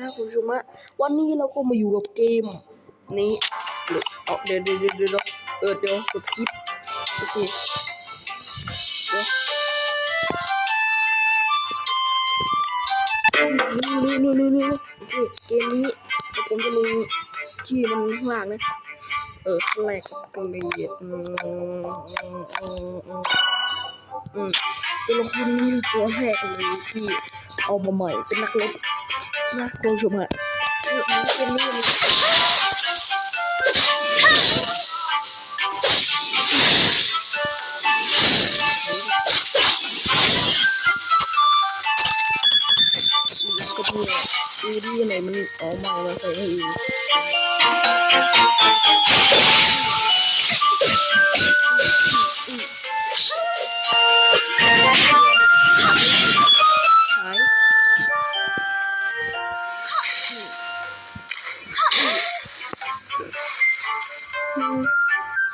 นะคุณผู้ชมฮะวันนี้เราก็มาอยู่กับเกม นี้หรือเอาเดี๋ยวเดี๋ยวเดี๋ยวเดี๋ยวเออเดี๋ยวกดสกิปโอเคเดี๋ยวนี่นี่นี่นี่โอเคเกมนี้ผมจะลงชื่มันข้างล่างนะเออแรกก็เลยอืมอืมอืมตัวละครนี้ตัวแรกเลยที่เอามาใหม่เป็นนักรบ นะคุณผู้ชมฮะเอ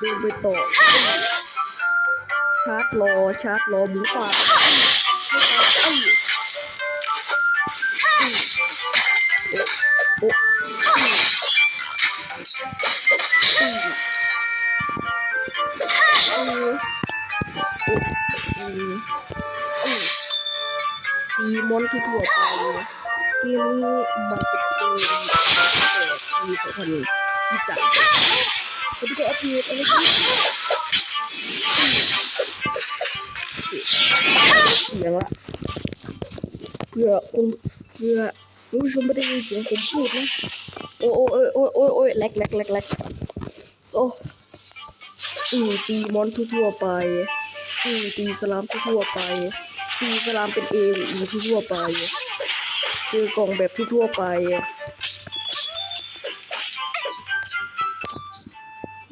เดินไปต่อชาร์จรอชาร์จรอหมูป่าตีมอนที่ทั่วไปเกมนี้มันเป็นเกมแต่ปีสองพันยี่สิบสามผม จะอัปเดตอะไรที่เสียงละเพื่อคุณเพื่อคุณผู้ชมไม่ได้ยินเสียงผมพูดนะโอ้โอ้โอ้โอ้โอ้โอ้แลกแลกแลกแลกโอ้อืมตีมอนทั่วๆไปอืมตีสลามทั่วๆไปตีสลามเป็นเองอีทั่วๆไปเจอกล่องแบบทั่วๆไป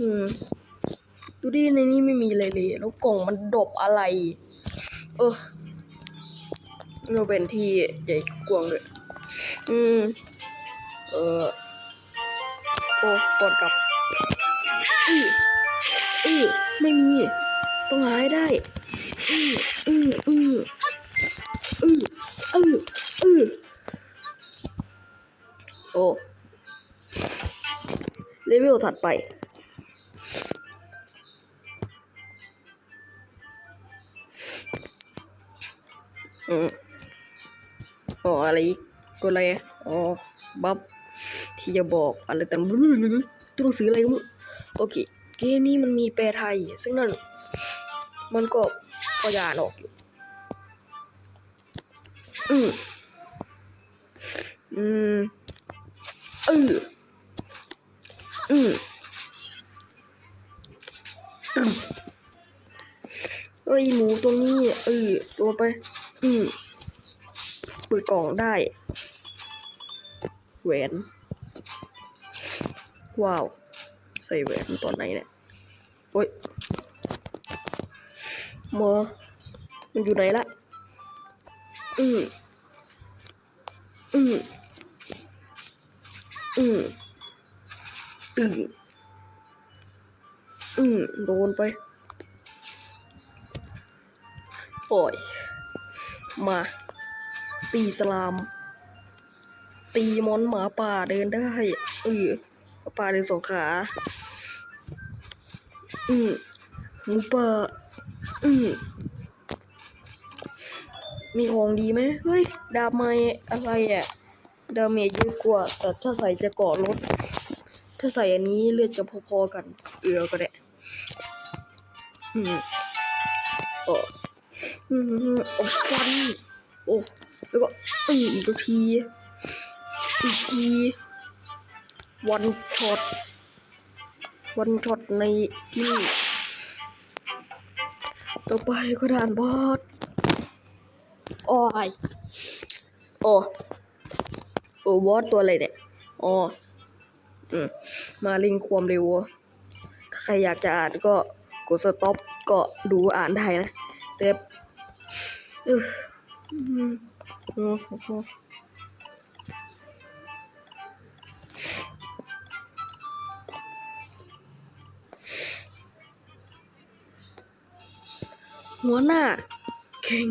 อืม ดูดิในนี้ไม่มีอะไรเลย แล้วกล่องมันดบอะไร เออเราเป็นที่ใหญ่กว้างเลยอืม เออ โอ้ก่อนกลับอืออือไม่มี ต้องหาให้ได้ อืออืออืออืออืออือโอ้เลเวลถัดไป อืมอ๋อะไรอีกกดอะไรอะอ๋อบัฟที่จะบอกอะไรแต่ตัวหนังสืออะไรก็ไม่โอเค เกมนี้มันมีแปลไทย ซึ่งนั่น มันก็ก็ยานออกอยู่อืมอืมเอออืมตึมเอ้ยหมูตัวนี้เออตัวไป อืมเปิดกล่องได้ แหวน ว้าว ใส่แหวนตอนไหนเนี่ยโอ้ยมอมันอยู่ไหนละ อืมอืมอืมอืมอืมโดนไป โอ้ย มา ตีสลาม ตีมอนหมาป่าเดินได้เออหมาป่าเดินสองขา อืมหมูป่าอืมมีของดีไหมเฮ้ย ดาบไม้อะไรอะ ดาเมจเยอะกว่า แต่ถ้าใส่จะกาะรถ ถ้าใส่อันนี้เลือดจะพอๆกัน เอือก็ได้อืมโอ้อืม โอ้ฟันโอ้แล้วก็อีอีกทีอีกทีวันช็อตวันช็อตในที่ต่อไปก็ด่านบอสโอ้ยโอ้โอ้บอสตัวอะไรเนี่ยอ๋ออืมมาลิงความเร็วถ้าใครอยากจะอ่านก็กดสต็อปก็ดูอ่านได้นะแต่ ออโอ้โหหัวหน้าเข่ง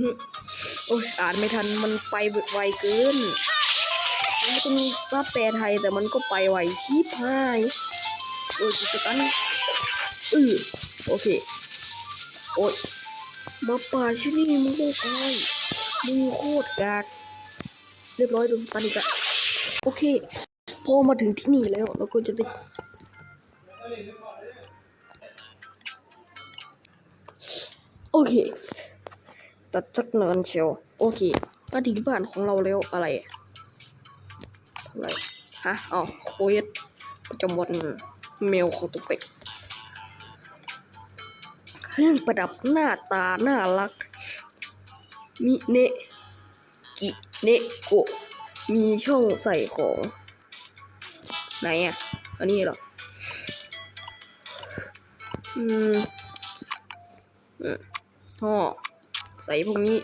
โอ้ยอ่านไม่ทันมันไปไวเกินมันจะมีซับแปลไทยแต่มันก็ไปไวชิบหายโอ้ยกิจกันเออโอเค โอ้ย มาป่าที่นี่มึงโคตรตายมึงโคตรกากเรียบร้อยโดนสตันอีกแล้วโอเค พอมาถึงที่นี่แล้วเราก็จะได้โอเค ตัดจักเนินเชียวโอเคมาถึงบ้านของเราแล้วอะไรทำอะไรฮะอ๋อโค้ดประจำวันเมลของตุ๊กเป็ด รื่องประดับหน้าตาน่ารัก มิเนะกิเนะโกะมีช่องใส่ของ ไหนอะ อันนี้เหรอ อืมอืมอใส่พวกนี้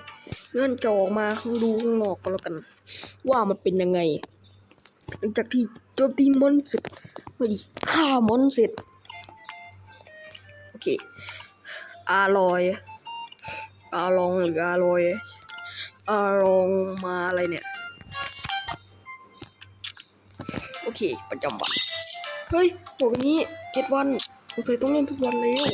เงื่อนจอออกมาข้างดูข้างนอกก็แล้วกัน ว่ามันเป็นยังไง หลังจากที่โจมตีมอนเสร็จไม่ดีฆ่ามอนเสร็จ โอเค อารอยอาลองหรืออารอยอาลองมาอะไรเนี่ย โอเค ประจำวัน เฮ้ยบอกวันนี้เจ็ดวันสงสัยต้องเล่นทุกวันแล้ว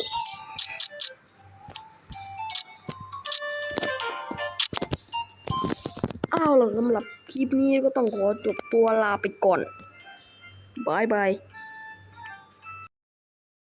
อ้าวเราสำหรับคลิปนี้ก็ต้องขอจบตัวลาไปก่อนบายบาย